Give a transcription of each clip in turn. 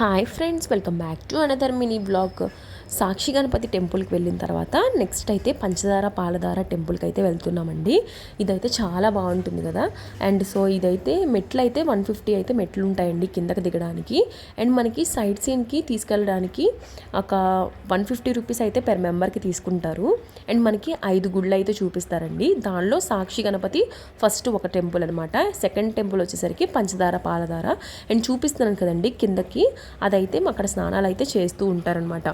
Hi friends, welcome back to another mini vlog. సాక్షి గణపతి టెంపుల్కి వెళ్ళిన తర్వాత నెక్స్ట్ అయితే పంచదార పాలధార టెంపుల్కి అయితే వెళ్తున్నామండి ఇదైతే చాలా బాగుంటుంది కదా అండ్ సో ఇదైతే మెట్లు అయితే వన్ ఫిఫ్టీ అయితే మెట్లు ఉంటాయండి కిందకి దిగడానికి అండ్ మనకి సైడ్ సీన్కి తీసుకెళ్ళడానికి ఒక వన్ ఫిఫ్టీ రూపీస్ అయితే పెర్ మెంబర్కి తీసుకుంటారు అండ్ మనకి ఐదు గుళ్ళు అయితే చూపిస్తారండి దానిలో సాక్షి గణపతి ఫస్ట్ ఒక టెంపుల్ అనమాట సెకండ్ టెంపుల్ వచ్చేసరికి పంచదార పాలధార అండ్ చూపిస్తున్నాను కదండి కిందకి అదైతే అక్కడ స్నానాలు అయితే చేస్తూ ఉంటారనమాట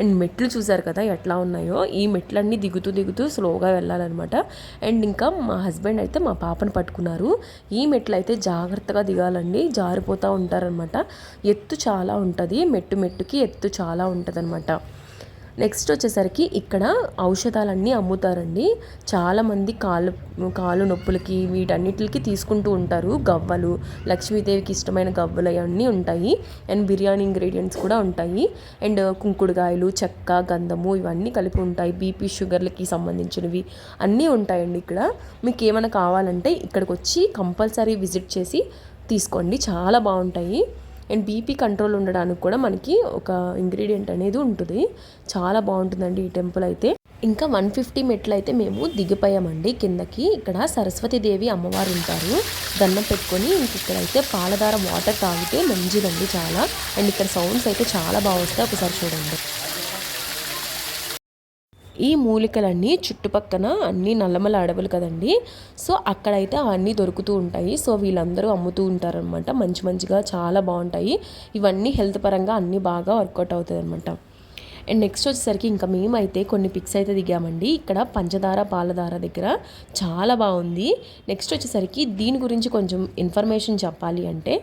అండ్ మెట్లు చూసారు కదా ఎట్లా ఉన్నాయో ఈ మెట్లన్నీ దిగుతూ దిగుతూ స్లోగా వెళ్ళాలన్నమాట అండ్ ఇంకా మా హస్బెండ్ అయితే మా పాపను పట్టుకున్నారు ఈ మెట్లు అయితే జాగ్రత్తగా దిగాలండి జారిపోతూ ఉంటారనమాట ఎత్తు చాలా ఉంటుంది మెట్టు మెట్టుకి ఎత్తు చాలా ఉంటుంది నెక్స్ట్ వచ్చేసరికి ఇక్కడ ఔషధాలన్నీ అమ్ముతారండి చాలామంది కాళ్ళు కాలు నొప్పులకి వీటన్నిటికి తీసుకుంటూ ఉంటారు గవ్వలు లక్ష్మీదేవికి ఇష్టమైన గవ్వలు అవన్నీ ఉంటాయి అండ్ బిర్యానీ ఇంగ్రీడియంట్స్ కూడా ఉంటాయి అండ్ కుంకుడుగాయలు చెక్క గంధము ఇవన్నీ కలిపి ఉంటాయి బీపీ షుగర్లకి సంబంధించినవి అన్నీ ఉంటాయండి ఇక్కడ మీకు ఏమైనా కావాలంటే ఇక్కడికి వచ్చి కంపల్సరీ విజిట్ చేసి తీసుకోండి చాలా బాగుంటాయి అండ్ బీపీ కంట్రోల్ ఉండడానికి కూడా మనకి ఒక ఇంగ్రీడియంట్ అనేది ఉంటుంది చాలా బాగుంటుందండి ఈ టెంపుల్ అయితే ఇంకా వన్ ఫిఫ్టీ మెట్లు అయితే మేము దిగిపోయామండి కిందకి ఇక్కడ సరస్వతీదేవి అమ్మవారు ఉంటారు దండం పెట్టుకొని ఇంక అయితే పాలధార వాటర్ తాగితే మంచిదండి చాలా అండ్ ఇక్కడ సౌండ్స్ అయితే చాలా బాగా వస్తాయి ఒకసారి చూడండి ఈ మూలికలన్నీ చుట్టుపక్కన అన్ని నల్లమల అడవులు కదండి సో అక్కడైతే అవన్నీ దొరుకుతూ ఉంటాయి సో వీళ్ళందరూ అమ్ముతూ ఉంటారనమాట మంచి మంచిగా చాలా బాగుంటాయి ఇవన్నీ హెల్త్ పరంగా అన్నీ బాగా వర్కౌట్ అవుతుంది అనమాట అండ్ నెక్స్ట్ వచ్చేసరికి ఇంకా మేమైతే కొన్ని పిక్స్ అయితే దిగామండి ఇక్కడ పంచదార పాలధార దగ్గర చాలా బాగుంది నెక్స్ట్ వచ్చేసరికి దీని గురించి కొంచెం ఇన్ఫర్మేషన్ చెప్పాలి అంటే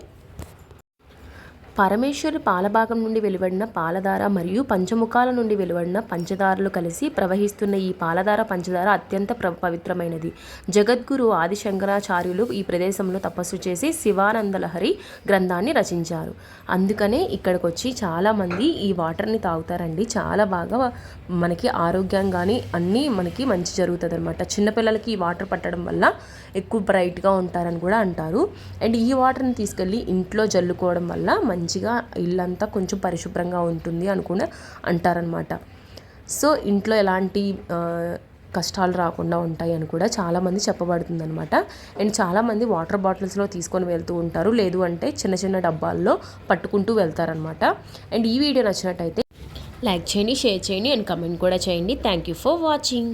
పరమేశ్వరి పాలభాగం నుండి వెలువడిన పాలధార మరియు పంచముఖాల నుండి వెలువడిన పంచదారలు కలిసి ప్రవహిస్తున్న ఈ పాలధార పంచదార అత్యంత పవిత్రమైనది జగద్గురు ఆది శంకరాచార్యులు ఈ ప్రదేశంలో తపస్సు చేసి శివానందలహరి గ్రంథాన్ని రచించారు అందుకనే ఇక్కడికి వచ్చి చాలామంది ఈ వాటర్ని తాగుతారండి చాలా బాగా మనకి ఆరోగ్యం కానీ అన్నీ మనకి మంచి జరుగుతుంది అనమాట చిన్నపిల్లలకి ఈ వాటర్ పట్టడం వల్ల ఎక్కువ బ్రైట్గా ఉంటారని కూడా అంటారు అండ్ ఈ వాటర్ని తీసుకెళ్ళి ఇంట్లో జల్లుకోవడం వల్ల మంచి మంచిగా ఇల్లంతా కొంచెం పరిశుభ్రంగా ఉంటుంది అనుకుని అంటారనమాట సో ఇంట్లో ఎలాంటి కష్టాలు రాకుండా ఉంటాయి అని కూడా చాలామంది చెప్పబడుతుంది అనమాట అండ్ చాలామంది వాటర్ బాటిల్స్లో తీసుకొని వెళ్తూ ఉంటారు లేదు అంటే చిన్న చిన్న డబ్బాల్లో పట్టుకుంటూ వెళ్తారనమాట అండ్ ఈ వీడియో నచ్చినట్టయితే లైక్ చేయండి షేర్ చేయండి అండ్ కమెంట్ కూడా చేయండి థ్యాంక్ యూ ఫర్ వాచింగ్